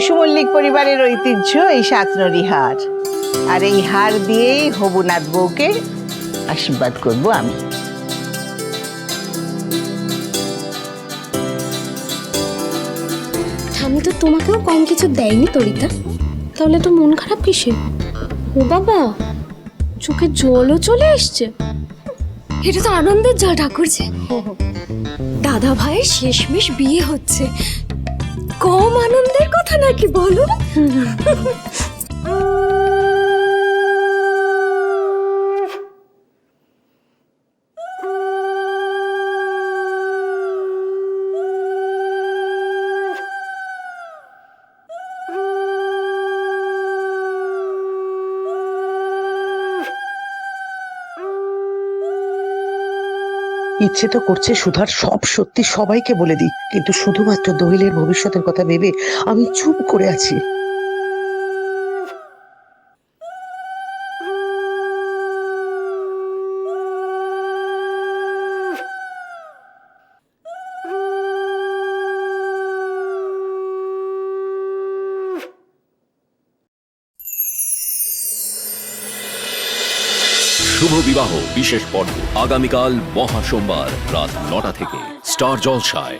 বসু মল্লিক পরিবারের ঐতিহ্য এই সাতনরি হার আর এই হার দিয়েই হবুনাথ বউকে আশীর্বাদ করব আমি। তো তোমাকেও কম কিছু দেয়নি তরিতা। তাহলে তো মন খারাপ কিসে ও বাবা, চোখে জলও চলে এসছে। এটা তো আনন্দের যা ঠাকুরছে দাদা ভাইয়ের শেষমেশ বিয়ে হচ্ছে। কম আনন্দের কথা বলো ইচ্ছে তো করছে সুধার সব সত্যি সবাইকে বলে দিই কিন্তু শুধুমাত্র দহিলের ভবিষ্যতের কথা ভেবে আমি চুপ করে আছি। শুভ বিবাহ বিশেষ পর্ব। আগামীকাল মহাসোমবার রাত নটা থেকে। স্টার জলসায়।